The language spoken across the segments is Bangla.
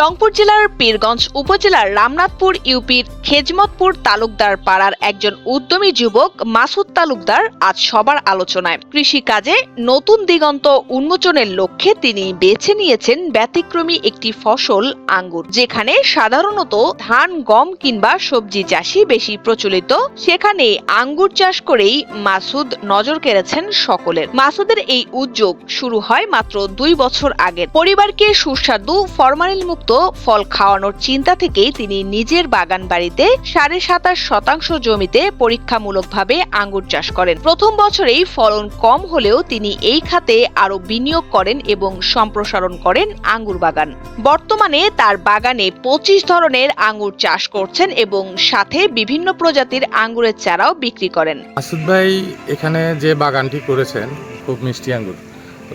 রংপুর জেলার পীরগঞ্জ উপজেলার রামনাথপুর ইউপির খেজমতপুর তালুকদার পাড়ার একজন উদ্যমী যুবক মাসুদ তালুকদার আজ সবার আলোচনায়। কৃষিকাজে নতুন দিগন্ত উন্মোচনের লক্ষ্যে তিনি বেছে নিয়েছেন ব্যতিক্রমী একটি ফসল আঙ্গুর, যেখানে সাধারণত ধান, গম কিংবা সবজি চাষই বেশি প্রচলিত। সেখানে আঙ্গুর চাষ করেই মাসুদ নজর কেড়েছেন সকলের। মাসুদের এই উদ্যোগ শুরু হয় মাত্র দুই বছর আগে পরিবারকে সুস্বাদু ফরমালিন মুক্ত ফল খাওয়ানোর চিন্তা থেকেই তিনি নিজের বাগান বাড়িতে সাড়ে সাতাশ শতাংশ জমিতে পরীক্ষামূলকভাবে আঙ্গুর চাষ করেন। প্রথম বছরেই ফলন কম হলেও তিনি এই খাতে আরও বিনিয়োগ করেন এবং সম্প্রসারণ করেন আঙ্গুর বাগান। বর্তমানে তার বাগানে পঁচিশ ধরনের আঙ্গুর চাষ করছেন এবং সাথে বিভিন্ন প্রজাতির আঙ্গুরের চারাও বিক্রি করেন। মাসুদ ভাই এখানে যে বাগানটি করেছেন, খুব মিষ্টি আঙ্গুর।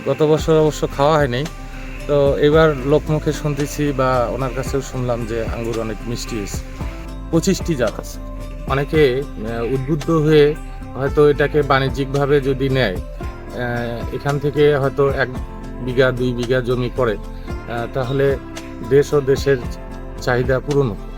গত বছর অবশ্য খাওয়া হয়নি তো এবার লোকমুখে শুনতেছি বা ওনার কাছেও শুনলাম যে আঙ্গুর অনেক মিষ্টি হয়েছে পঁচিশটি জাত আছে অনেকে উদ্বুদ্ধ হয়ে হয়তো এটাকে বাণিজ্যিকভাবে যদি নেয় এখান থেকে হয়তো এক বিঘা, দুই বিঘা জমি করে তাহলে দেশ ও দেশের চাহিদা পূরণ হবে।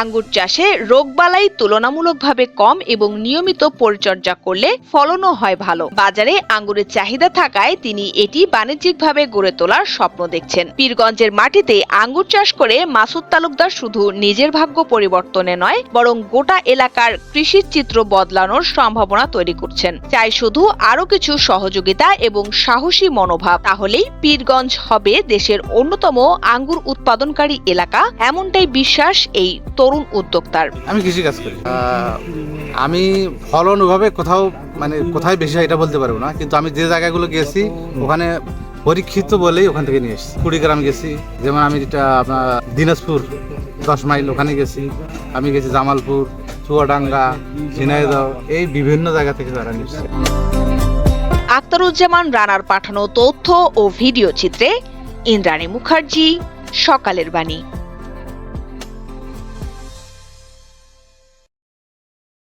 আঙ্গুর চাষে রোগবালাই তুলনামূলকভাবে কম এবং নিয়মিত পরিচর্যা করলে ফলনও হয় ভালো। বাজারে আঙ্গুরের চাহিদা থাকায় তিনি এটি বাণিজ্যিকভাবে গড়ে তোলার স্বপ্ন দেখছেন। পীরগঞ্জের মাটিতে আঙ্গুর চাষ করে মাসুদ তালুকদার শুধু নিজের ভাগ্য পরিবর্তনে নয়, বরং গোটা এলাকার কৃষির চিত্র বদলানোর সম্ভাবনা তৈরি করছেন। চাই শুধু আরও কিছু সহযোগিতা এবং সাহসী মনোভাব, তাহলেই পীরগঞ্জ হবে দেশের অন্যতম আঙ্গুর উৎপাদনকারী এলাকা। এমনটাই বিশ্বাস এই তরুণ উদ্যোক্তার। আমি কৃষি কাজ করি। আমি ফলন ওভাবে কোথাও মানে কোথায় বেশি হয় এটা বলতে পারব না কিন্তু আমি যে জায়গাগুলো গেছি ওখানে পরীক্ষিত বলেই ওখান থেকে নিয়ে এসেছি। কুড়িগ্রাম গেছি যেমন আমি যেটা আপনার দিনাজপুর দশ মাইল ওখানে গেছি। আমি গেছি জামালপুর চুয়াডাঙ্গা ঝিনাইদহ এই বিভিন্ন জায়গা থেকে তারা নিয়ে এসেছে। আক্তারুজ্জামান রানার পাঠানো তথ্য ও ভিডিও চিত্রে ইন্দ্রাণী মুখার্জি সকালের বাণী।